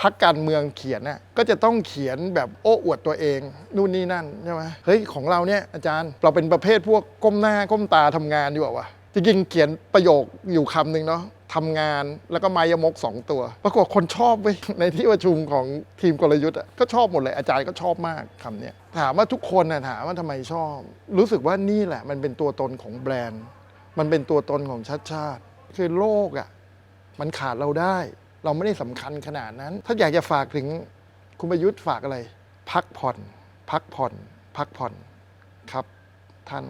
พักการเมืองเขียนน่ะก็จะต้องเขียนแบบโอ้อวดตัวเองนู่นนี่นั่นใช่ไหมเฮ้ยของเราเนี่ยอาจารย์เราเป็นประเภทพวกก้มหน้าก้มตาทำงานอยู่อะวะจริงๆเขียนประโยคอยู่คำหนึ่งเนาะทำงานแล้วก็ไมยมกสองตัวปรากฏคนชอบไปในที่ประชุมของทีมกลยุทธ์ก็ชอบหมดเลยอาจารย์ก็ชอบมากคำเนี้ยถามว่าทุกคนนะถามว่าทำไมชอบ รู้สึกว่านี่แหละ มันเป็นตัวตนของแบรนด์ มันเป็นตัวตนของชาติชาติ คือโลกอะมันขาดเราได้ เราไม่ได้สำคัญขนาดนั้น ถ้าอยากจะฝากถึงคุณประยุทธ์ฝากอะไร พักผ่อน พักผ่อน พักผ่อนครับท่าน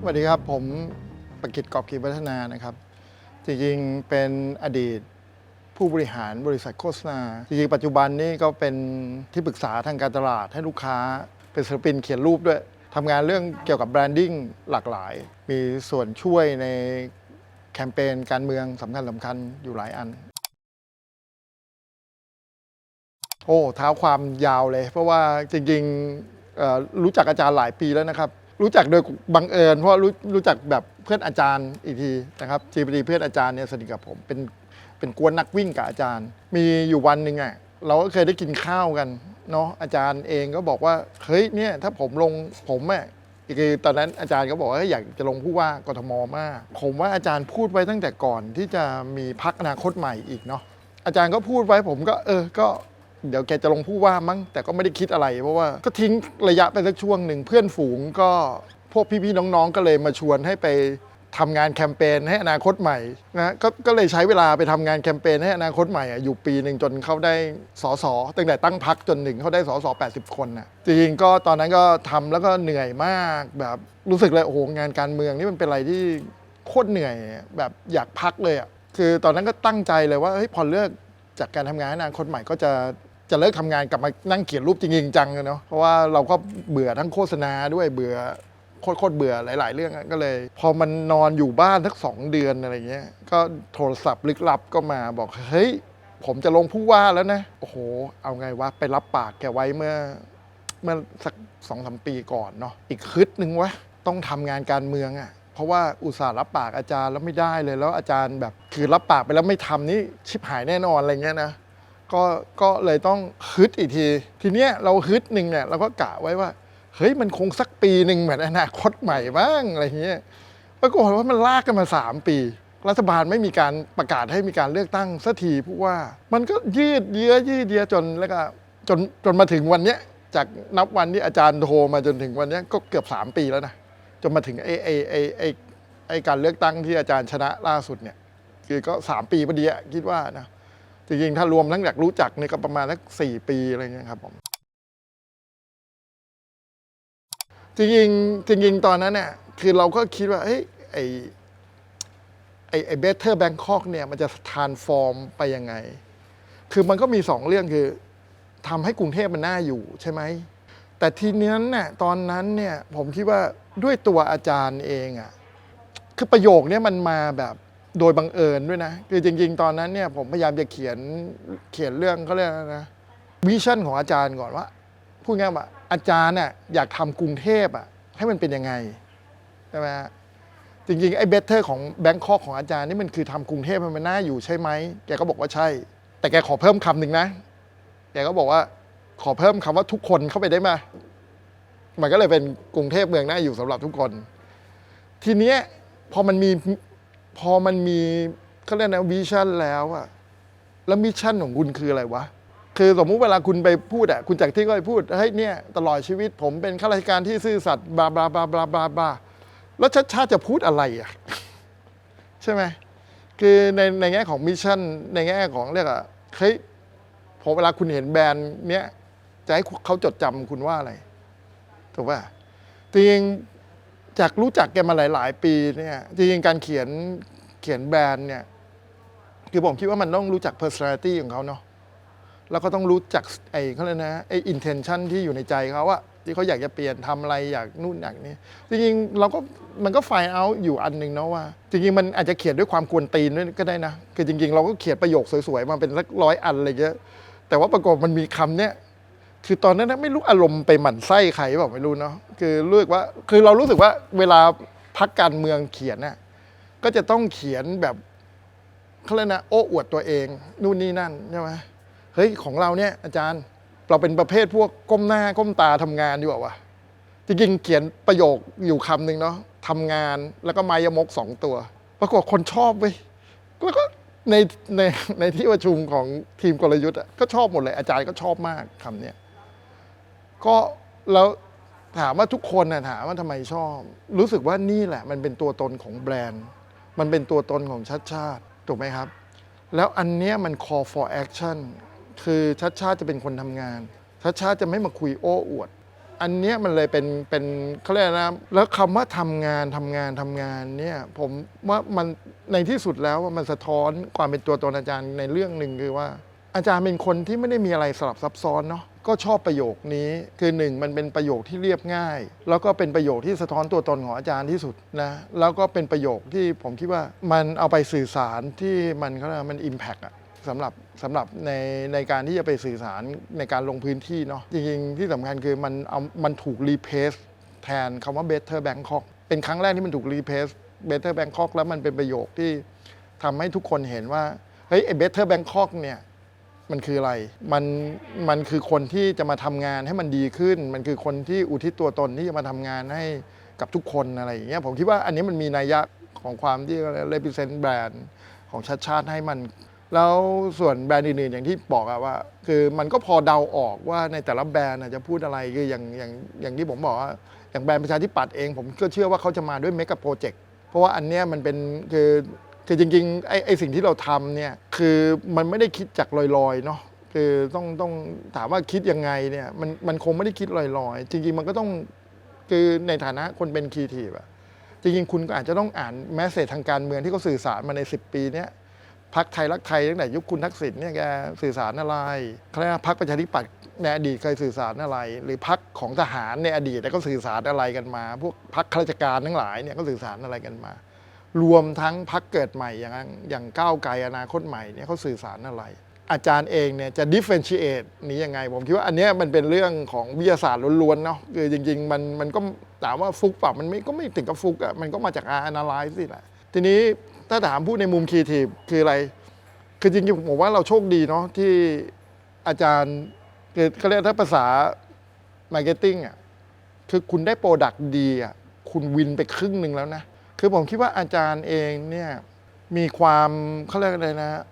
สวัสดีครับ ผมประกิตกอบกีพัฒนานะครับ จริงๆ เป็นอดีต ผู้บริหารบริษัทโฆษณา จริงๆ ปัจจุบันนี้ก็เป็นที่ปรึกษาทางการตลาดให้ลูกค้า เป็นศิลปินเขียนรูปด้วยทำงานเรื่องเกี่ยวกับแบรนดิ้งหลากหลาย มีส่วนช่วยในแคมเปญการเมืองสำคัญสำคัญอยู่หลายอัน โอ้เท้าความยาวเลย เพราะว่าจริงๆรู้จักอาจารย์หลายปีแล้วนะครับ รู้จักโดยบังเอิญ เพราะรู้รู้จักแบบเพื่อนอาจารย์อีกทีนะครับจีปดีเพื่อนอาจารย์เนี่ยสนิทกับผมเป็น เป็นกวนนักวิ่งกับอาจารย์ มีอยู่วันหนึ่งอะเราก็เคยได้กินข้าวกันเนาะอาจารย์เองก็บอกว่าเฮ้ยเนี่ยถ้าผมลงผมอะคือตอนนั้นอาจารย์ก็บอกว่าอยากจะลงผู้ว่ากทมมาก ผมว่าอาจารย์พูดไว้ตั้งแต่ก่อนที่จะมีพักอนาคตใหม่อีกเนาะอาจารย์ก็พูดไว้ผมก็เออก็เดี๋ยวแกจะลงผู้ว่ามั้งแต่ก็ไม่ได้คิดอะไรเพราะว่าก็ทิ้งระยะไปสักช่วงหนึ่งเพื่อนฝูงก็พวกพี่ๆน้องๆก็เลยมาชวนให้ไป ทำงานแคมเปญให้อนาคตใหม่นะก็ก็เลยใช้เวลาไปทำงานแคมเปญให้อนาคตใหม่อะอยู่ปีหนึ่งจนเขาได้สอสอตั้งแต่ตั้งพักจนถึงเขาได้สอสอ80 คนน่ะจริงๆก็ตอนนั้นก็ทำแล้วก็เหนื่อยมากแบบรู้สึกเลยโอ้โหงานการเมืองนี่มันเป็นอะไรที่โคตรเหนื่อยแบบอยากพักเลยอะคือตอนนั้นก็ตั้งใจเลยว่าเฮ้ยพอเลิกจากการทำงานอนาคตใหม่ก็จะจะเลิกทำงานกลับมานั่งเขียนรูปจริงจังๆเนาะเพราะว่าเราก็เบื่อทั้งโฆษณาด้วยเบื่อ โคตรเบื่อหลาย ๆ เรื่องก็เลย พอมันนอนอยู่บ้านทักสองเดือนอะไรเงี้ย ก็โทรศัพท์ลึกลับก็มาบอกเฮ้ยผมจะลงผู้ว่าแล้วนะ โอ้โห เอาไงวะ ไปรับปากแกไว้เมื่อ เมื่อสักสองสามปีก่อนเนาะ อีกคืดหนึ่งวะ ต้องทำงานการเมืองอะ่ะ เพราะว่าอุตส่าห์รับปากอาจารย์แล้วไม่ได้เลย แล้วอาจารย์แบบ คือรับปากไปแล้วไม่ทำนี่ชิบหายแน่นอนอะไรเงี้ยนะ ก็ ก็เลยต้องฮึดอีกที ทีเนี้ยเราฮึดหนึ่งเนี่ยเราก็กะไว้ว่า เฮ้ยมันคงสักปีหนึ่งเหมือนอนาคตใหม่บ้างอะไรเงี้ยปรากฏว่ามันลากกันมาสามปี รัฐบาลไม่มีการประกาศให้มีการเลือกตั้งสักทีผู้ว่า มันก็ยืดเยื้อยืดเยื้อจนแล้วก็จนจนมาถึงวันเนี้ยจากนับวันที่อาจารย์โทรมาจนถึงวันเนี้ยก็เกือบ 3 ปีแล้วนะจนมาถึงไอ้ไอ้ไอ้ไอ้ไอ้การเลือกตั้งที่อาจารย์ชนะล่าสุดเนี่ยคือก็ 3 ปีพอดีคิดว่านะจริงๆถ้ารวมทั้งอยากรู้จักเนี่ยก็ประมาณสักสี่ปีอะไรเงี้ยครับผม จริงๆจริงๆตอนนั้นเนี่ยคือเราก็คิดว่าเฮ้ยไอ้ไอ้ไอเบเทอร์แบงคอกเนี่ยมันจะทานฟอร์มไปยังไง คือมันก็มีสองเรื่องคือทำให้กรุงเทพมันน่าอยู่ใช่ไหม แต่ทีนั้นน่ะตอนนั้นเนี่ยผมคิดว่าด้วยตัวอาจารย์เองอะ่ะคือประโยคนี้มันมาแบบโดยบังเอิญด้วยนะ คือจริง ๆ ตอนนั้นเนี่ยผมพยายามจะเขียนเขียนเรื่องเขาเรียกอะไรนะวิชั่นของอาจารย์ก่อนว่าพูดง่ายว่า อาจารย์น่ะอยากทำกรุงเทพอะให้มันเป็นยังไงใช่ไหมฮะจริงๆไอ้เบเตอร์ของแบงคอกของอาจารย์นี่มันคือทำกรุงเทพให้มันน่าอยู่ใช่ไหมแกก็บอกว่าใช่ แต่แกขอเพิ่มคำหนึ่งนะ แกก็บอกว่าขอเพิ่มคำว่าทุกคนเข้าไปได้ไหมมันก็เลยเป็นกรุงเทพเมืองน่าอยู่สำหรับทุกคน ทีเนี้ยพอมันมีพอมันมีเขาเรียกนะวิชั่นแล้วอะแล้วมิชชั่นของคุณคืออะไรวะ คือสมมุติเวลาคุณไปพูดอะคุณจากที่ก็ไปพูดเฮ้ยเนี่ยตลอดชีวิตผมเป็นข้าราชการที่ซื่อสัตย์บลาบลาบลาบลาบลาบลาแล้วชัดชาติจะพูดอะไรอะใช่ไหมคือในในแง่ของมิชชั่น ในแง่ของเรียกอะเฮ้ยพอเวลาคุณเห็นแบรนด์เนี้ยจะให้เขาจดจำคุณว่าอะไรถูกป่ะจริงจากรู้จักแกมาหลาย ๆ ปีเนี่ยจริงการเขียนเขียนแบรนด์เนี่ยคือผมคิดว่ามันต้องรู้จัก personality ของเขาเนาะ แล้วก็ต้องรู้จักไอ้เขาเลยนะไอ้ intention ที่อยู่ในใจเขาว่าที่เขาอยากจะเปลี่ยนทำอะไรอยากนู่นอยากนี้จริงๆเราก็มันก็ไฟเอาอยู่อันหนึ่งเนาะว่า จริงๆมันอาจจะเขียนด้วยความกวนตีนด้วยก็ได้นะคือจริง ๆ เราก็เขียนประโยคสวยๆมาเป็นสักร้อยอันอะไรเงี้ยแต่ว่าปรากฏมันมีคำเนี้ยคือตอนนั้นไม่รู้อารมณ์ไปหมั่นไส้ใครเปล่าไม่รู้เนาะคือรู้สึกว่าคือเรารู้สึกว่าเวลาพักการเมืองเขียนน่ะก็จะต้องเขียนแบบเขาเรียกนะโอ้อวดตัวเองนู่นนี่นั่นใช่ไหม เฮ้ยของเราเนี่ยอาจารย์เราเป็นประเภทพวกก้มหน้าก้มตาทำงานดีกว่าวะจริงๆเขียนประโยคอยู่คำหนึ่งเนาะทำงานแล้วก็ไมยมกสองตัว ปรากฏคนชอบเว้ยแล้วก็ในในในที่ประชุมของทีมกลยุทธ์อะก็ชอบหมดเลย อาจารย์ก็ชอบมากคำเนี้ยก็แล้วถามว่าทุกคนนะถามว่าทำไมชอบ รู้สึกว่านี่แหละ มันเป็นตัวตนของแบรนด์ มันเป็นตัวตนของชัดชาติถูกไหมครับ แล้วอันเนี้ยมัน call for action คือชัดชาติจะเป็นคนทำงาน ชัดชาติจะไม่มาคุยโอ้อวด อันเนี้ยมันเลยเป็นเป็นเขาเรียกอะไรนะแล้วคำว่าทำงานทำงานทำงานเนี่ยผมว่ามันในที่สุดแล้วมันสะท้อนความเป็นตัวตนอาจารย์ในเรื่องหนึ่งคือว่า อาจารย์เป็นคนที่ไม่ได้มีอะไรสลับซับซ้อนเนาะก็ชอบประโยคนี้คือหนึ่งมันเป็นประโยคที่เรียบง่าย แล้วก็เป็นประโยคที่สะท้อนตัวตนของอาจารย์ที่สุดนะแล้วก็เป็นประโยคที่ผมคิดว่ามันเอาไปสื่อสารที่มันเขาเรียกมันอิมแพกอะ สำหรับสำหรับในในการที่จะไปสื่อสารในการลงพื้นที่เนาะจริงๆ ที่สำคัญคือมันเอามันถูกรีเพสแทนคำว่า Better Bangkok เป็นครั้งแรกที่มันถูกรีเพส Better Bangkok แล้วมันเป็นประโยคที่ทำให้ทุกคนเห็นว่าเฮ้ยไอ้ Better Bangkok เนี่ยมันคืออะไร มัน มันคือคนที่จะมาทำงานให้มันดีขึ้น มันคือคนที่อุทิศตัวตนที่จะมาทำงานให้กับทุกคนอะไรอย่างเงี้ย ผมคิดว่าอันนี้มันมีนัยยะของความที่ represent แบรนด์ของชาติชาติให้มัน แล้วส่วนแบรนด์อื่นๆอย่างที่บอกอะว่า คือมันก็พอเดาออกว่าในแต่ละแบรนด์อะจะพูดอะไรคืออย่างอย่างอย่างที่ผมบอกว่าอย่างแบรนด์ประชาธิปัตย์เองผมก็เชื่อว่าเขาจะมาด้วยเมกะโปรเจกต์เพราะว่าอันเนี้ยมันเป็นคือคือจริงๆไอ้ไอ้สิ่งที่เราทำเนี่ยคือมันไม่ได้คิดจากลอยๆเนาะคือต้องต้องถามว่าคิดยังไงเนี่ยมันมันคงไม่ได้คิดลอยๆ จริงๆมันก็ต้องคือในฐานะคนเป็นครีเอทีฟอะจริงๆคุณก็อาจจะต้องอ่านแมสเซจทางการเมืองที่เขาสื่อสารมาใน 10 ปีเนี้ย พักไทยรักไทยตั้งแต่ยุคคุณทักษิณเนี่ยแกสื่อสารอะไรเขาเรียกว่าพักประชาธิปัตย์ในอดีตเคยสื่อสารอะไร หรือพักของทหารในอดีตเนี่ยก็สื่อสารอะไรกันมา พวกพักข้าราชการทั้งหลายเนี่ยก็สื่อสารอะไรกันมา รวมทั้งพักเกิดใหม่อย่างอย่างก้าวไกลอนาคตใหม่เนี่ยเขาสื่อสารอะไร อาจารย์เองเนี่ยจะ differentiate นี้ยังไง ผมคิดว่าอันนี้มันเป็นเรื่องของวิทยาศาสตร์ล้วนๆเนาะคือจริง ๆ มันมันก็ถามว่าฟุกเปล่ามันไม่ก็ไม่ถึงกับฟุกอะมันก็มาจาก R analyze สิแหละทีนี้ ถ้าถามพูดในมุม creative คืออะไร คือจริงๆผมว่าเราโชคดีเนาะที่อาจารย์คือเขาเรียกถ้าภาษา marketing อะคือคุณได้โปรดักต์ดีอะคุณวินไปครึ่งหนึ่งแล้วนะ คือผมคิดว่าอาจารย์เองเนี่ยมีความเขาเรียกอะไรนะ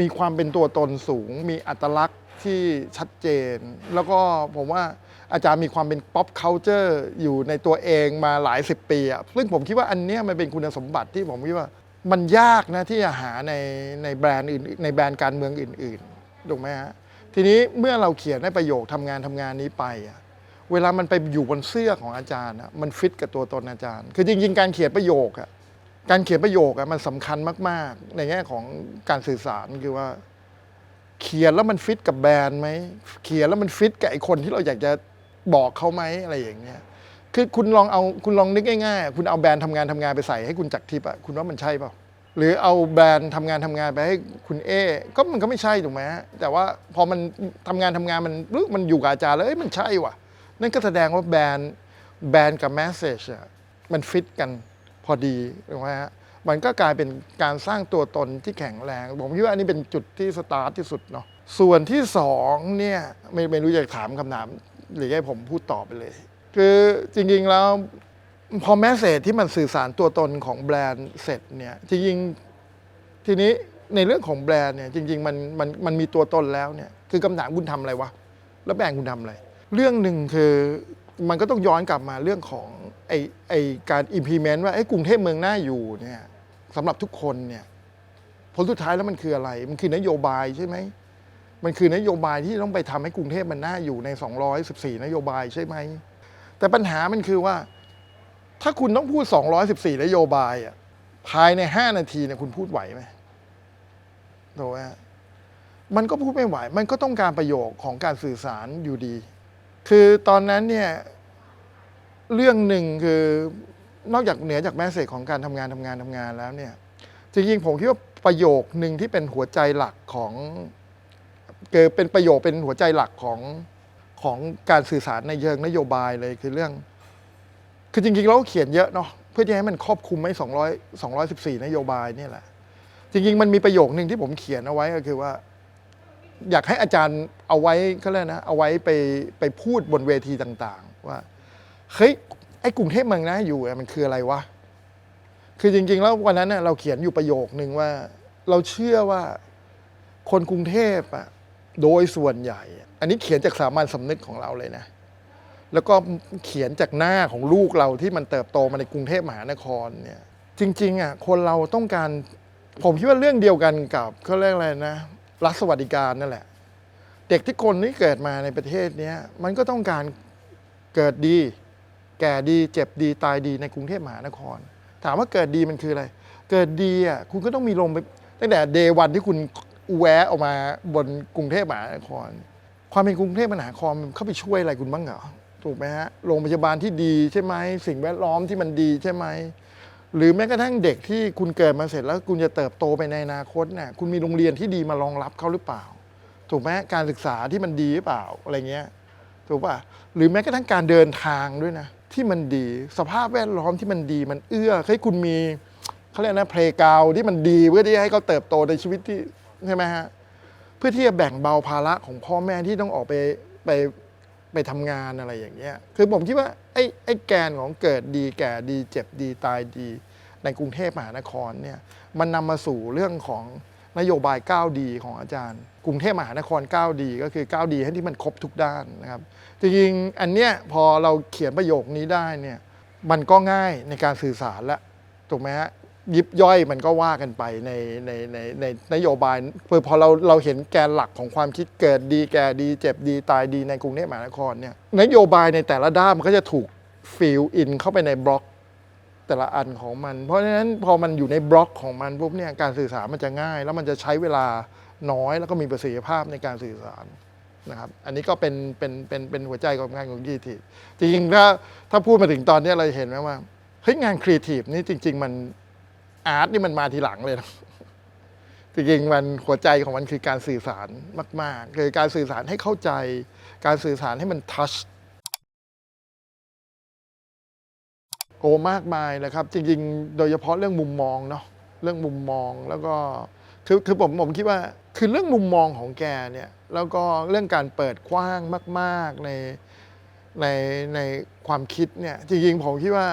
มีความเป็นตัวตนสูง มีอัตลักษณ์ที่ชัดเจน แล้วก็ผมว่า อาจารย์มีความเป็น pop culture อยู่ในตัวเองมาหลายสิบปีอะซึ่งผมคิดว่าอันเนี้ยมันเป็นคุณสมบัติที่ผมคิดว่า มันยากนะที่จะหาในในแบรนด์อื่นในแบรนด์การเมืองอื่นๆถูกไหมฮะทีนี้เมื่อเราเขียนในประโยคทำงานทำงานนี้ไปอะเวลามันไปอยู่บนเสื้อของอาจารย์อะมันฟิตกับตัวตนอาจารย์ คือจริงๆ การเขียนประโยคอะการเขียนประโยคอะมันสำคัญมากๆ ในแง่ของการสื่อสารคือว่า เขียนแล้วมันฟิตกับแบรนด์ไหมเขียนแล้วมันฟิตกับไอ้คนที่เราอยากจะ บอกเขาไหมอะไรอย่างเงี้ยคือคุณลองเอาคุณลองนึกง่ายๆคุณเอาแบรนด์ทำงานทำงานไปใส่ให้คุณจักรทิพย์อะคุณว่ามันใช่เปล่าหรือเอาแบรนด์ทำงานทำงานไปให้คุณเอก็มันก็ไม่ใช่ถูกไหมฮะแต่ว่าพอมันทำงานทำงานมันมันอยู่กับอาจารย์แล้วเอ้ยมันใช่ว่ะ นั่นก็แสดงว่าแบรนด์แบรนด์กับแมสเซจอะมันฟิตกันพอดีถูกไหมฮะมันก็กลายเป็นการสร้างตัวตนที่แข็งแรง ผมคิดว่าอันนี้เป็นจุดที่สตาร์ทที่สุดเนาะส่วนที่สองเนี่ยไม่ไม่รู้จะถามคำถาม หรือให้ผมพูดต่อไปเลย คือจริงๆแล้วพอแมสเซจที่มันสื่อสารตัวตนของแบรนด์เสร็จเนี่ยจริงๆทีนี้ในเรื่องของแบรนด์เนี่ยจริงๆมันมันมันมีตัวตนแล้วเนี่ยคือคำถามคุณทำอะไรวะแล้วแบรนด์คุณทำอะไร เรื่องหนึ่งคือมันก็ต้องย้อนกลับมาเรื่องของไอไอการ implement ว่าไอกรุงเทพเมืองหน่าอยู่เนี่ยสำหรับทุกคนเนี่ยผลสุดท้ายแล้วมันคืออะไร มันคือนโยบายใช่ไหม มันคือนโยบายที่ต้องไปทำให้กรุงเทพมันน่าอยู่ใน 214 นโยบายใช่ไหม แต่ปัญหามันคือว่า ถ้าคุณต้องพูด 214 นโยบายอะภายใน 5 นาทีเนี่ยคุณพูดไหวไหมถูกไหมฮะมันก็พูดไม่ไหว มันก็ต้องการประโยคของการสื่อสารอยู่ดี คือตอนนั้นเนี่ยเรื่องหนึ่งคือนอกจากเหนือจากแมสเซจของการทำงานทำงานทำงานแล้วเนี่ยจริงๆผมคิดว่าประโยคหนึ่งที่เป็นหัวใจหลักของ เกิดเป็นประโยคเป็นหัวใจหลักของของการสื่อสารในเชิงนโยบายเลยคือเรื่อง คือจริงๆเราเขียนเยอะเนาะเพื่อที่ให้มันครอบคลุมไม่200 214 นโยบายนี่แหละ จริง ๆ มันมีประโยคนึงที่ผมเขียนเอาไว้ก็คือว่า อยากให้อาจารย์เอาไว้เขาเรียนะ เอาไว้ไปไปพูดบนเวทีต่าง ๆ ว่าเฮ้ยไอ้กรุงเทพเมืองน่าอยู่มันคืออะไรวะคือจริง ๆ แล้ววันนั้นเราเขียนอยู่ประโยคนึงว่า เราเชื่อว่าคนกรุงเทพอะ โดยส่วนใหญ่ อันนี้เขียนจากสามัญสำนึกของเราเลยนะ แล้วก็เขียนจากหน้าของลูกเราที่มันเติบโตมาในกรุงเทพมหานครเนี่ย จริง ๆอะคนเราต้องการ ผมคิดว่าเรื่องเดียวกันกับเขาเรียกอะไรนะรัฐสวัสดิการนั่นแหละ เด็กที่คนที่เกิดมาในประเทศเนี้ยมันก็ต้องการเกิดดี แก่ดี เจ็บดีตายดีในกรุงเทพมหานคร ถามว่าเกิดดีมันคืออะไร เกิดดีอะคุณก็ต้องมีลมไปตั้งแต่เดวันที่คุณ แวะออกมาบนกรุงเทพมหานคร ความเป็นกรุงเทพมหานครมันเข้าไปช่วยอะไรคุณบ้างเหรอถูกไหมฮะโรงพยาบาลที่ดีใช่ไหมสิ่งแวดล้อมที่มันดีใช่ไหมหรือแม้กระทั่งเด็กที่คุณเกิดมาเสร็จแล้วคุณจะเติบโตไปในอนาคตเนี่ยคุณมีโรงเรียนที่ดีมารองรับเขาหรือเปล่า ถูกไหมการศึกษาที่มันดีหรือเปล่าอะไรเงี้ยถูกป่ะหรือแม้กระทั่งการเดินทางด้วยนะที่มันดี สภาพแวดล้อมที่มันดีมันเอื้อให้คุณมีเขาเรียกนะเพลกาวที่มันดีเพื่อที่ให้เขาเติบโตในชีวิตที่ ใช่ไหมฮะเพื่อที่จะแบ่งเบาภาระของพ่อแม่ที่ต้องออกไปไปไปทำงานอะไรอย่างเงี้ย คือผมคิดว่าไอ้ไอ้แกนของเกิดดีแก่ดีเจ็บดีตายดี ในกรุงเทพมหานครเนี่ยมันนำมาสู่เรื่องของนโยบาย9ดีของอาจารย์ กรุงเทพมหานคร9ดีก็คือ9ดีให้ที่มันครบทุกด้านนะครับ จริงๆ อันเนี้ยพอเราเขียนประโยคนี้ได้เนี่ยมันก็ง่ายในการสื่อสารแล้วถูกไหมฮะ ยิบย่อยมันก็ว่ากันไปในในในในนโยบายคือพอเราเราเห็นแกนหลักของความคิดเกิดดีแก่ดีเจ็บดีตายดีในกรุงเทพมหานครเนี่ยนโยบายในแต่ละด้านมันก็จะถูกฟิลอินเข้าไปในบล็อกแต่ละอันของมัน เพราะฉะนั้นพอมันอยู่ในบล็อกของมันปุ๊บเนี่ยการสื่อสารมันจะง่าย แล้วมันจะใช้เวลาน้อยแล้วก็มีประสิทธิภาพในการสื่อสารนะครับ อันนี้ก็เป็นเป็นเป็นเป็นหัวใจของงานของครีทีจริงๆถ้าถ้าพูดมาถึงตอนนี้เราเห็นไหมว่าเฮ้ยงานครีเอทีฟนี่จริง ๆ มัน อาร์ตนี่มันมาทีหลังเลยนะจริงๆมันหัวใจของมันคือการสื่อสารมาก ๆ คือการสื่อสารให้เข้าใจ การสื่อสารให้มันทัชโอ้มากมายเลยครับ จริง ๆ โดยเฉพาะเรื่องมุมมองเนาะเรื่องมุมมองแล้วก็คือคือผมผมคิดว่าคือเรื่องมุมมองของแกเนี่ยแล้วก็เรื่องการเปิดกว้างมาก ๆในในในความคิดเนี่ยจริงๆผมคิดว่า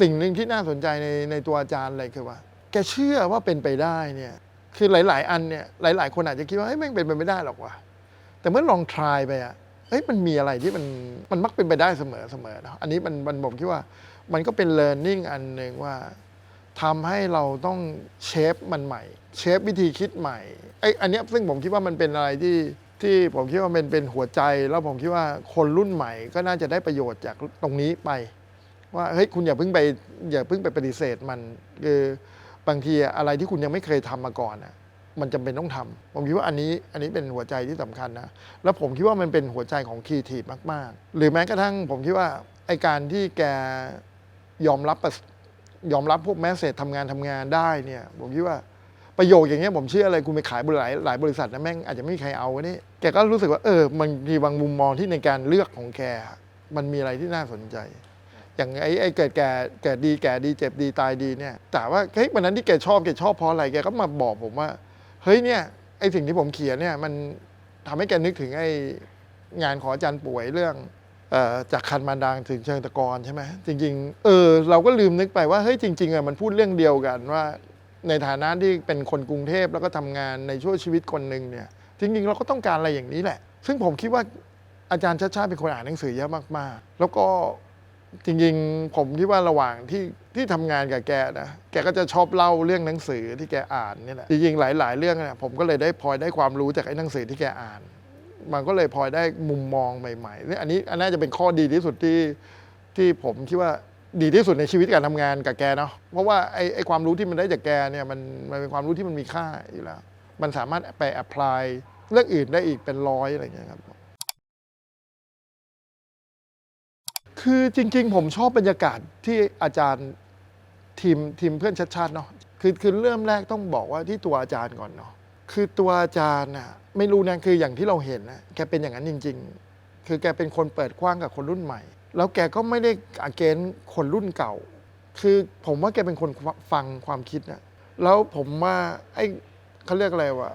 สิ่งหนึ่งที่น่าสนใจในในตัวอาจารย์เลยคือว่า แกเชื่อว่าเป็นไปได้เนี่ย คือหลาย ๆ อันเนี่ยหลาย ๆ คนอาจจะคิดว่าเฮ้ยแม่งเป็นไปไม่ได้หรอกว่ะแต่เมื่อลอง try ไปอะเฮ้ยมันมีอะไรที่มันมันมักเป็นไปได้เสมอเสมอเนะอันนี้มันมันผมคิดว่ามันก็เป็น learning อันหนึ่งว่าทำให้เราต้องเชฟมันใหม่ เชฟวิธีคิดใหม่ไอ้อันนี้ซึ่งผมคิดว่ามันเป็นอะไรที่ที่ผมคิดว่ามันเป็นหัวใจ แล้วผมคิดว่าคนรุ่นใหม่ก็น่าจะได้ประโยชน์จากตรงนี้ไป ว่าเฮ้ยคุณอย่าเพิ่งไปอย่าเพิ่งไปปฏิเสธมันคือบางทีอะไรที่คุณยังไม่เคยทำมาก่อนอะมันจำเป็นต้องทำผมคิดว่าอันนี้อันนี้เป็นหัวใจที่สำคัญนะแล้วผมคิดว่ามันเป็นหัวใจของครีเอทีฟมาก ๆ หรือแม้กระทั่งผมคิดว่าไอการที่แกยอมรับยอมรับพวกแมสเซจทำงานทำงานได้เนี่ย ผมคิดว่าประโยคอย่างเงี้ยผมเชื่อเลยคุณไปขายบริหลายหลายบริษัทนะแม่งอาจจะไม่มีใครเอาวะนี่แกก็รู้สึกว่าเออบางทีบางมุมมองที่ในการเลือกของแกมันมีอะไรที่น่าสนใจ อย่างไอ้ไอ้เกิดแก่เกิดดีแก่ดีเจ็บดีตายดีเนี่ยแต่ว่าเฮ้ยวันนั้นที่แกชอบแกชอบเพราะอะไรแกก็มาบอกผมว่า เฮ้ยเนี่ยไอ้สิ่งที่ผมเขียนเนี่ยมันทำให้แกนึกถึงไอ้งานของอาจารย์ป่วยเรื่องจากคันมารดางถึงเชิงตะกอนใช่ไหมจริงๆเออเราก็ลืมนึกไปว่าเฮ้ยจริงๆอะมันพูดเรื่องเดียวกันว่า ในฐานะที่เป็นคนกรุงเทพแล้วก็ทำงานในช่วงชีวิตคนหนึ่งเนี่ยจริงๆ เราก็ต้องการอะไรอย่างนี้แหละ ซึ่งผมคิดว่าอาจารย์ชาติชาติเป็นคนอ่านหนังสือเยอะมากๆ แล้วก็ จริงๆ ผมคิดว่าระหว่างที่ที่ทำงานกับแกนะแกก็จะชอบเล่าเรื่องหนังสือที่แกอ่านนี่แหละจริงๆ หลาย ๆ เรื่องเนี่ยผมก็เลยได้พลอยได้ความรู้จากไอ้หนังสือที่แกอ่าน มันก็เลยพลอยได้มุมมองใหม่ๆนี่อันนี้อันน่าจะเป็นข้อดีที่สุดที่ที่ผมคิดว่าดีที่สุดในชีวิตการทำงานกับแกเนาะเพราะว่าไอ้ไอความรู้ที่มันได้จากแกเนี่ยมันมันเป็นความรู้ที่มันมีค่าอยู่แล้ว มันสามารถไปแอพพลายเรื่องอื่นได้อีกเป็นร้อยอะไรอย่างเงี้ยครับ คือจริง ๆ ผมชอบบรรยากาศที่อาจารย์ทีมทีมเพื่อนชัดชาติเนาะคือคือเริ่มแรกต้องบอกว่าที่ตัวอาจารย์ก่อนเนาะคือตัวอาจารย์น่ะไม่รู้นะคืออย่างที่เราเห็นนะแกเป็นอย่างนั้นจริง ๆ คือแกเป็นคนเปิดกว้างกับคนรุ่นใหม่ แล้วแกก็ไม่ได้อาเกนคนรุ่นเก่า คือผมว่าแกเป็นคนฟังความคิดนะแล้วผมว่าไอ้เขาเรียกอะไรวะ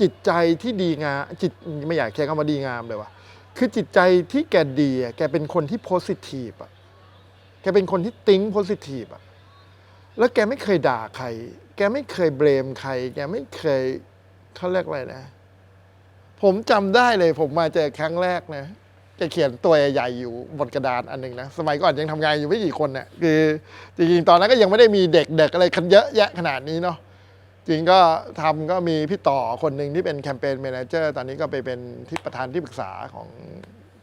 จิตใจที่ดีงามจิตไม่อยากใช้คำว่าดีงามเลยว่ะ คือจิตใจที่แกดีอะแกเป็นคนที่โพสิทีฟอะแกเป็นคนที่ติ้งโพสิทีฟอะแล้วแกไม่เคยด่าใคร แกไม่เคยเบรมใคร แกไม่เคยเขาเรียกอะไรนะ ผมจำได้เลย ผมมาเจอครั้งแรกนะแกเขียนตัวใหญ่ๆอยู่บนกระดานอันหนึ่งนะ สมัยก่อนยังทำงานอยู่ไม่กี่คนเนี่ยคือจริงๆตอนนั้นก็ยังไม่ได้มีเด็กๆอะไรคันเยอะแยะขนาดนี้เนาะ จริงก็ทำก็มีพี่ต่อคนหนึ่งที่เป็นแคมเปญแมเนเจอร์ตอนนี้ก็ไปเป็นที่ประธานที่ปรึกษาของ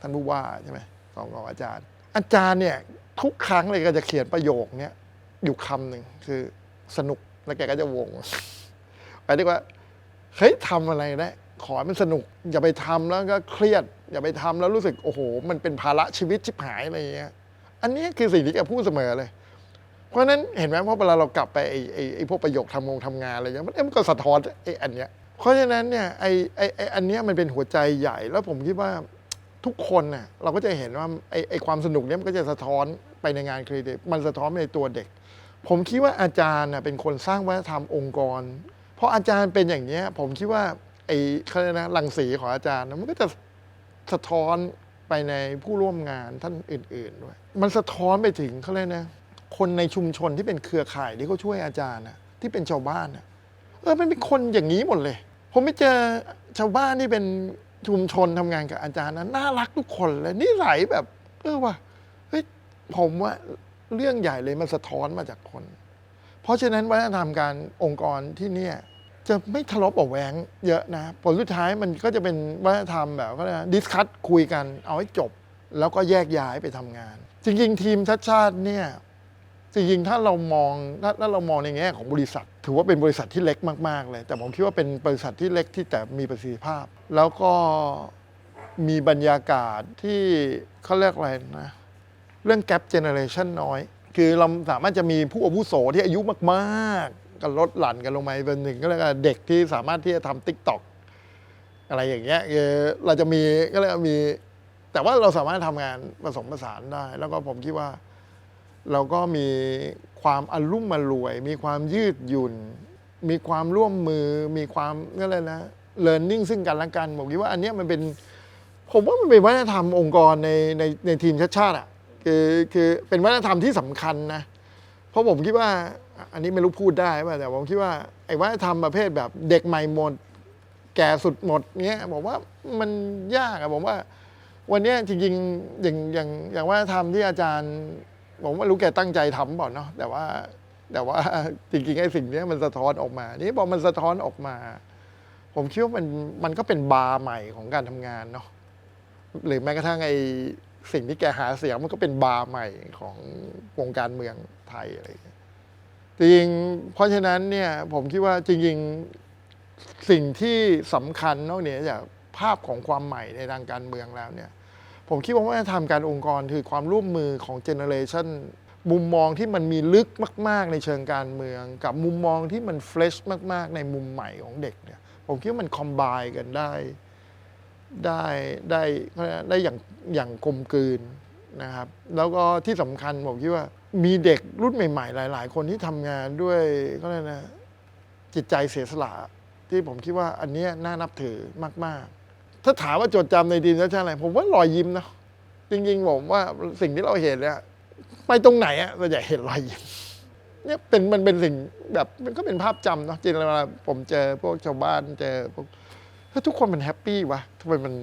ท่านผู้ว่าใช่ไหมของของอาจารย์ อาจารย์เนี่ยทุกครั้งเลยก็จะเขียนประโยคเนี้ยอยู่คำหนึ่งคือสนุกแล้วแกก็จะวงไปเรียกว่าเฮ้ยทำอะไรได้ขอให้มันสนุก อย่าไปทำแล้วก็เครียด อย่าไปทำแล้วรู้สึกโอ้โห มันเป็นภาระชีวิตชิบหายอะไรอย่างเงี้ยอันนี้คือสิ่งที่แกพูดเสมอเลย เพราะฉะนั้นเห็นไหมเพราะเวลาเรากลับไปไอ้ไอ้ไอ้พวกประโยคทำงงทำงานอะไรเงี้ยมันเอ้ยมันก็สะท้อนไอ้อันเนี้ยเพราะฉะนั้นเนี่ยไอ้ไอ้ไอ้อันเนี้ยมันเป็นหัวใจใหญ่แล้วผมคิดว่าทุกคนน่ะเราก็จะเห็นว่าไอ้ไอ้ความสนุกเนี้ยมันก็จะสะท้อนไปในงานครีเอทีฟมันสะท้อนไปในตัวเด็ก ผมคิดว่าอาจารย์น่ะเป็นคนสร้างวัฒนธรรมองค์กร เพราะอาจารย์เป็นอย่างเนี้ยผมคิดว่าไอ้เขาเรียกนะรังสีของอาจารย์นะมันก็จะสะท้อนไปในผู้ร่วมงานท่านอื่น ๆ ด้วย มันสะท้อนไปถึงเขาเรียกนะ คนในชุมชนที่เป็นเครือข่ายที่เขาช่วยอาจารย์นะที่เป็นชาวบ้านนะเออมันเป็นคนอย่างนี้หมดเลย ผมไม่เจอชาวบ้านที่เป็นชุมชนทำงานกับอาจารย์นะน่ารักทุกคนเลยนิสัยแบบ เออว่ะเฮ้ยผมว่าเรื่องใหญ่เลยมันสะท้อนมาจากคน เพราะฉะนั้นวัฒนธรรมการองค์กรที่เนี่ยจะไม่ทะเลาะเบาแหวงเยอะนะผลสุดท้ายมันก็จะเป็นวัฒนธรรมแบบก็ดิสคัตคุยกันเอาให้จบ แล้วก็แยกย้ายไปทำงาน จริงๆ ทีมชาติชาติเนี่ย จริงๆ ถ้าเรามองถ้าถ้าเรามองในแง่ของบริษัท ถือว่าเป็นบริษัทที่เล็กมากๆเลย แต่ผมคิดว่าเป็นบริษัทที่เล็กที่แต่มีประสิทธิภาพ แล้วก็มีบรรยากาศที่เขาเรียกอะไรนะ เรื่องแก p เจเนอเรชันน้อย คือเราสามารถจะมีผู้อาวุโสที่อายุมากๆ กันลดหลั่นกันลงมาเป็นหนึ่งก็เรียกว่าเด็กที่สามารถที่จะทำติ๊กต็อกอะไรอย่างเงี้ยคือเราจะมีก็เรียกว่ามี แต่ว่าเราสามารถทำงานผสมผสานได้ แล้วก็ผมคิดว่า เราก็มีความอารมุ่มมารวย มีความยืดหยุ่น มีความร่วมมือ มีความก็เลยนะ learning ซึ่งกันและกันผมคิดว่าอันเนี้ยมันเป็น ผมว่ามันเป็นวัฒนธรรมองค์กรในในในทีมชาติชาติอะคือคือเป็นวัฒนธรรมที่สำคัญนะ เพราะผมคิดว่าอันนี้ไม่รู้พูดได้ป่ะแต่ผมคิดว่าไอ้วัฒนธรรมประเภทแบบเด็กใหม่หมด แก่สุดหมดเงี้ยผมว่ามันยากอะผมว่า วันเนี้ยจริงๆอย่างอย่างอย่างวัฒนธรรมที่อาจารย์ ผมไม่รู้แกตั้งใจทำเปล่าเนาะแต่ว่า แต่ว่าจริงๆไอ้สิ่งนี้มันสะท้อนออกมา นี่พอมันสะท้อนออกมา ผมคิดว่ามันมันก็เป็นบาร์ใหม่ของการทำงานเนาะหรือแม้กระทั่งไอ้สิ่งที่แกหาเสียงมันก็เป็นบาร์ใหม่ของวงการเมืองไทยอะไรอย่างเงี้ยจริงๆเพราะฉะนั้นเนี่ยผมคิดว่าจริงๆสิ่งที่สำคัญนอกเหนือจากภาพของความใหม่ในทางการเมืองแล้วเนี่ย ผมคิดว่าวัฒนธรรมการองค์กรคือความร่วมมือของเจเนอเรชันมุมมองที่มันมีลึกมาก ๆ ในเชิงการเมือง กับมุมมองที่มันเฟรชมาก ๆ ในมุมใหม่ของเด็กเนี่ยผมคิดว่ามันคอมบ n e กันได้ได้ได้ได้อย่างอย่างกลมกลืนนะครับ แล้วก็ที่สำคัญผมคิดว่ามีเด็กรุ่นใหม่ ๆ หลาย ๆ คนที่ทำงานด้วยก็เลยนะจิตใจเสียสละที่ผมคิดว่าอันนี้น่านับถือมาก ๆ ถ้าถามว่าจดจำในทีมชาติชาติอะไร ผมว่ารอยยิ้มเนาะจริงๆผมว่าสิ่งที่เราเห็นเนี่ยไปตรงไหนอะเราจะเห็นรอยยิ้มเนี่ยเป็นมันเป็นสิ่งแบบมันก็เป็นภาพจำเนาะจริงๆเวลาผมเจอพวกชาวบ้านเจอพวกเฮ้ยทุกคนมันแฮปปี้วะทำไมมัน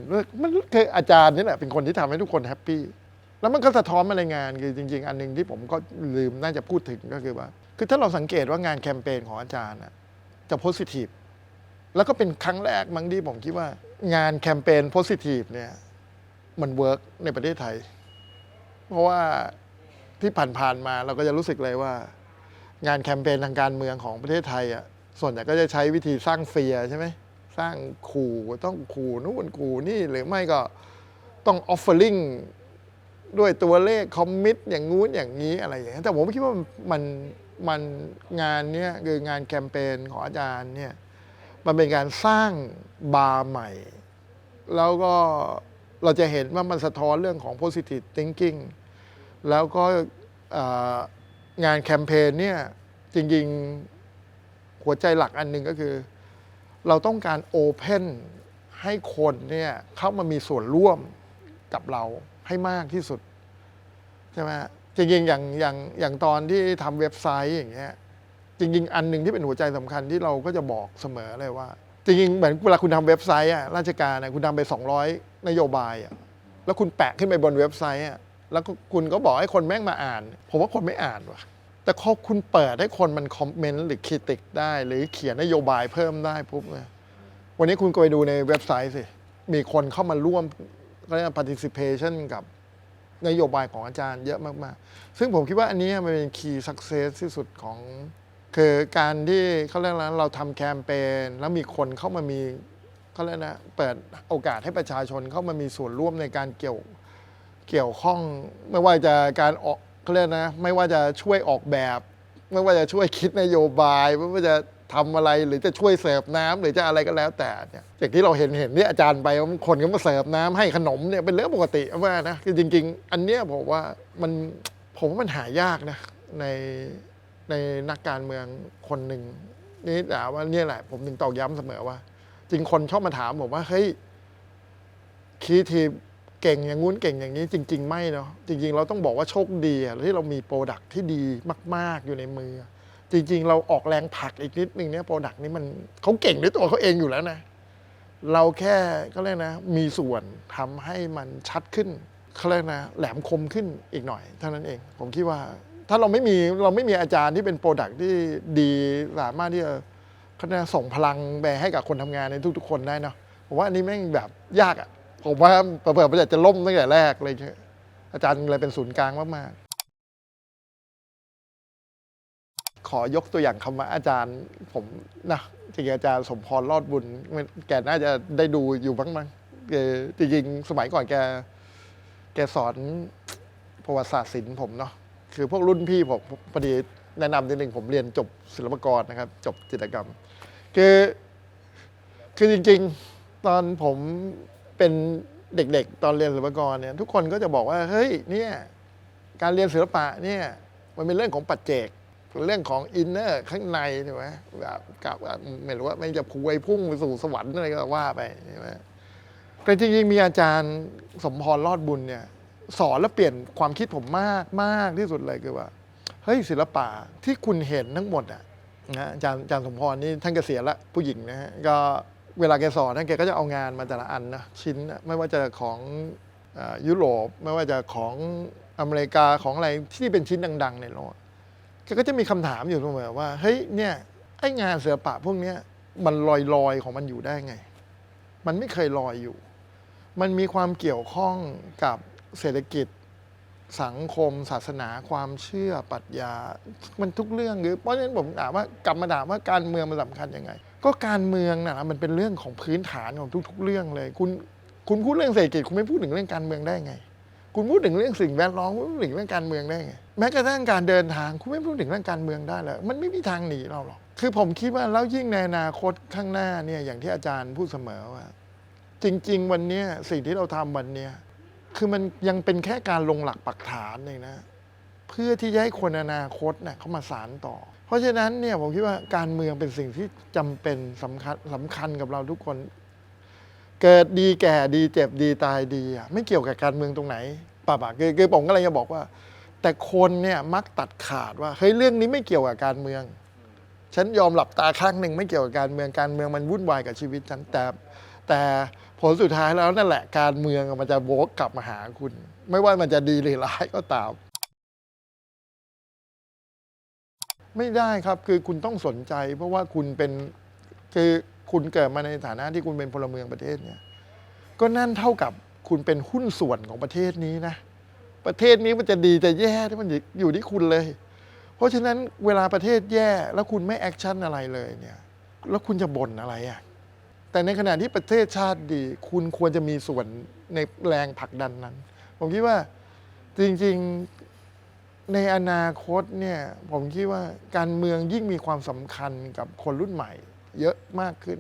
มันคืออาจารย์นี่แหละเป็นคนที่ทำให้ทุกคนแฮปปี้แล้วมันก็สะท้อนมาในงานคือจริง ๆ อันหนึ่งที่ผมก็ลืมน่าจะพูดถึงก็คือว่า คือถ้าเราสังเกตว่างานแคมเปญของอาจารย์อะจะโพสิทีฟแล้วก็เป็นครั้งแรกมั้งที่ผมคิดว่า งานแคมเปญโพสิทีฟเนี่ยมันเวิร์กในประเทศไทย เพราะว่าที่ผ่านๆมาเราก็จะรู้สึกเลยว่า งานแคมเปญทางการเมืองของประเทศไทยอะส่วนใหญ่ก็จะใช้วิธีสร้างเฟียใช่ไหมสร้างขู่ต้องขู่นู่นขู่นี่หรือไม่ก็ต้องออฟเฟอร์ลิงด้วยตัวเลขคอมมิตอย่างงู้นอย่างนี้อะไรอย่างเงี้แต่ผมคิดว่ามันมันงานเนี้ยคืองานแคมเปญของอาจารย์เนี่ย มันเป็นการสร้างบาร์ใหม่ แล้วก็เราจะเห็นว่ามันสะท้อนเรื่องของ positive thinking แล้วก็งานแคมเปญเนี่ยจริงๆ หัวใจหลักอันหนึ่งก็คือ เราต้องการโอเพนให้คนเนี่ยเข้ามามีส่วนร่วมกับเราให้มากที่สุด ใช่ไหมจริงๆอย่างอย่างอย่างตอนที่ทำเว็บไซต์อย่างเงี้ย จริง ๆ อันหนึ่งที่เป็นหัวใจสำคัญที่เราก็จะบอกเสมอเลยว่า จริง ๆ เหมือนเวลาคุณทำเว็บไซต์อะราชการอะคุณทำไป 200 นโยบายอะแล้วคุณแปะขึ้นไปบนเว็บไซต์อะแล้วก็คุณก็บอกให้คนแม่งมาอ่าน ผมว่าคนไม่อ่านว่ะแต่พอคุณเปิดให้คนมันคอมเมนต์หรือคริติกได้ หรือเขียนนโยบายเพิ่มได้ปุ๊บเนี่ยวันนี้คุณก็ไปดูในเว็บไซต์สิ มีคนเข้ามาร่วมเรียกว่า participation กับนโยบายของอาจารย์เยอะมาก ๆ ซึ่งผมคิดว่าอันนี้มันเป็น key success ที่สุดของ คือการที่เขาเรียกอะไรเราทำแคมเปญแล้วมีคนเข้ามามีเขาเรียกนะเปิดโอกาสให้ประชาชนเข้ามามีส่วนร่วมในการเกี่ยวเกี่ยวข้อง ไม่ว่าจะการออกเขาเรียกนะ ไม่ว่าจะช่วยออกแบบ ไม่ว่าจะช่วยคิดนโยบาย ไม่ว่าจะทำอะไรหรือจะช่วยเสิร์ฟน้ำหรือจะอะไรก็แล้วแต่เนี่ยจากที่เราเห็นเห็นนี่อาจารย์ไปคนก็มาเสิร์ฟน้ำให้ขนมเนี่ยเป็นเรื่องปกติมากนะคือจริง ๆ อันเนี้ยผมว่ามันผมว่ามันหายากนะใน ในนักการเมืองคนหนึ่งนี่แต่ว่าเนี่ยแหละ ผมถึงตอกย้ำเสมอว่า จริงคนชอบมาถามผมว่าเฮ้ยคีทีฟเก่งอย่างงู้นเก่งอย่างนี้จริง ๆ ไม่เนาะจริง ๆ เราต้องบอกว่าโชคดีอะที่เรามีโปรดักที่ดีมาก ๆอยู่ในมือ จริง ๆ เราออกแรงผลักอีกนิดนึงเนี่ยโปรดักนี้มันเขาเก่งด้วยตัวเขาเองอยู่แล้วนะ เราแค่ก็เรียกนะ มีส่วนทำให้มันชัดขึ้นเขาเรียกนะแหลมคมขึ้นอีกหน่อยเท่านั้นเอง ผมคิดว่า ถ้าเราไม่มีเราไม่มีอาจารย์ที่เป็นโปรดักที่ดีสามารถที่จะเขาเรียกนะส่งพลังไปให้กับคนทำงานในทุก ๆ คนได้เนาะผมว่าอันนี้แม่งแบบยากอะ่ะผมว่าเปิดๆมันจะล่มตั้งแต่แรกเลยอาจารย์เลยเป็นศูนย์กลางมากๆขอยกตัวอย่างคำว่าอาจารย์ ผมนะจริงอาจารย์สมพรรอดบุญแกน่าจะได้ดูอยู่บ้างมั้งจริงๆสมัยก่อนแก แกสอนประวัติศาสตร์ศิลป์ผมเนาะ คือพวกรุ่นพี่ผมพอดีแนะนำนิดนึงผมเรียนจบศิลปากรนะครับ จบจิตรกรรม คือคือจริงๆตอนผมเป็นเด็กๆ ตอนเรียนศิลปากรเนี่ยทุกคนก็จะบอกว่าเฮ้ยเนี่ยการเรียนศิลปะเนี่ยมันเป็นเรื่องของปัจเจกเรื่องของอินเนอร์ข้างในใช่ไหมแบบกับไม่รู้ว่าไม่จะพวยพุ่งไปสู่สวรรค์อะไรก็ว่าไปใช่ไหมแต่จริงๆมีอาจารย์สมพรรอดบุญเนี่ย สอนแล้วเปลี่ยนความคิดผมมากมากที่สุดเลยคือว่าเฮ้ยศิลปะที่คุณเห็นทั้งหมดอะนะอาจารย์อาจารย์สมพรนี่ท่านเกษียณละผู้หญิงนะฮะก็เวลาแกสอนนะแกก็จะเอางานมาแต่ละอันนะชิ้นนะไม่ว่าจะของอยุโรปไม่ว่าจะของอเมริกาของอะไรที่เป็นชิ้นดัง ๆ ในโลกแกก็จะมีคำถามอยู่เสมอว่าเฮ้ยเนี่ยไอ้งานศิลปะพวกเนี้ยมันลอยๆของมันอยู่ได้ไง มันไม่เคยลอยอยู่ มันมีความเกี่ยวข้องกับ เศรษฐกิจสังคม ศาสนาความเชื่อปรัชญา มันทุกเรื่องหรือเพราะฉะนั้นผมถามว่ากลับมาถามว่าการเมืองมันสำคัญยังไง ก็การเมืองนะมันเป็นเรื่องของพื้นฐานของทุก ๆ เรื่องเลย คุณคุณพูดเรื่องเศรษฐกิจคุณไม่พูดถึงเรื่องการเมืองได้ไง คุณพูดถึงเรื่องสิ่งแวดล้อมคุณพูดถึงเรื่องการเมืองได้ไงแม้กระทั่งการเดินทางคุณไม่พูดถึงเรื่องการเมืองได้เลยมันไม่มีทางหนีเราหรอกคือผมคิดว่าแล้วยิ่งในอนาคตข้างหน้าเนี่ยอย่างที่อาจารย์พูดเสมอว่า จริง ๆ วันนี้สิ่งที่เราทำวันเนี้ คือมันยังเป็นแค่การลงหลักปักฐานเองนะ เพื่อที่จะให้คนอนาคตเนะ่ยเขามาสารต่อ เพราะฉะนั้นเนี่ยผมคิดว่าการเมืองเป็นสิ่งที่จำเป็นสำคัญสำคัญกับเราทุกคน เกิดดีแก่ดีเจ็บดีตายดีอะไม่เกี่ยวกับการเมืองตรงไหนป่ะป่ะคือคือผมก็เลยจะบอกว่า แต่คนเนี่ยมักตัดขาดว่าเฮ้ยเรื่องนี้ไม่เกี่ยวกับการเมือง ฉันยอมหลับตาข้างหนึ่งไม่เกี่ยวกับการเมืองการเมืองมันวุ่นวายกับชีวิตฉันแต่แต่ ผลสุดท้ายแล้วนั่นแหละการเมืองมันจะโบกกลับมาหาคุณ ไม่ว่ามันจะดีหรือร้ายก็ตาม ไม่ได้ครับคือคุณต้องสนใจ เพราะว่าคุณเป็นคือคุณเกิดมาในฐานะที่คุณเป็นพลเมืองประเทศเนี่ย ก็นั่นเท่ากับคุณเป็นหุ้นส่วนของประเทศนี้นะ ประเทศนี้มันจะดีจะแย่ที่มันอยู่ที่คุณเลย เพราะฉะนั้นเวลาประเทศแย่แล้วคุณไม่แอคชั่นอะไรเลยเนี่ย แล้วคุณจะบ่นอะไรอะ่ะ แต่ในขณะที่ประเทศชาติดี คุณควรจะมีส่วนในแรงผลักดันนั้น ผมคิดว่าจริงๆในอนาคตเนี่ยผมคิดว่าการเมืองยิ่งมีความสำคัญกับคนรุ่นใหม่ เยอะมากขึ้น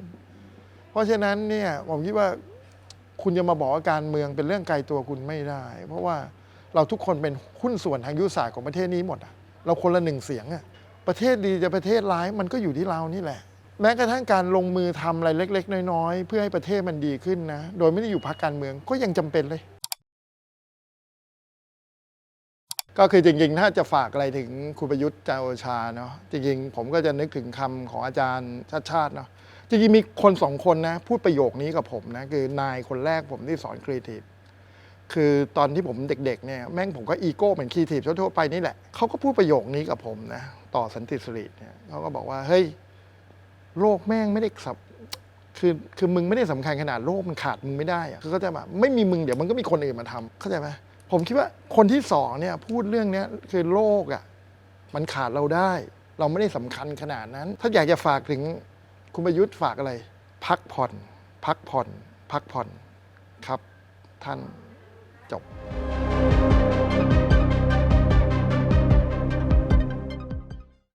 เพราะฉะนั้นเนี่ยผมคิดว่าคุณจะมาบอกว่าการเมืองเป็นเรื่องไกลตัวคุณไม่ได้ เพราะว่าเราทุกคนเป็นหุ้นส่วนทางยุทธศาสตร์ของประเทศนี้หมดอะเราคนละหนึ่งเสียงอะประเทศดีจะประเทศร้ายมันก็อยู่ที่เรานี่แหละ แม้กระทั่งการลงมือทำอะไรเล็ก ๆ น้อย ๆ เพื่อให้ประเทศมันดีขึ้นนะ โดยไม่ได้อยู่พรรคการเมืองก็ยังจำเป็นเลย ก็คือจริง ๆ ถ้าจะฝากอะไรถึงคุณประยุทธ์จันทร์โอชาเนาะจริง ๆ ผมก็จะนึกถึงคำของอาจารย์ชาติชาติเนาะจริงๆมีคนสองคนนะ พูดประโยคนี้กับผมนะ คือนายคนแรกผมที่สอนครีเอทีฟคือตอนที่ผมเด็ก ๆ เนี่ยแม่งผมก็อีโก้เหมือนครีเอทีฟทั่วๆไปนี่แหละเขาก็พูดประโยคนี้กับผมนะ ต่อสันติสุริเนี่ยเขาก็บอกว่าเฮ้ย โลกแม่งไม่ได้สับคือคือมึงไม่ได้สำคัญขนาดโลกมันขาดมึงไม่ได้อะคือเขาใจะแบบไม่มีมึงเดี๋ยวมันก็มีคนอื่นมาทำเข้าใจไหมผมคิดว่าคนที่สองเนี่ยพูดเรื่องเนี้ยคือโลกอะมันขาดเราได้ เราไม่ได้สำคัญขนาดนั้น ถ้าอยากจะฝากถึงคุณประยุทธ์ฝากอะไร พักผ่อน พักผ่อน พักผ่อนครับ ท่านจบ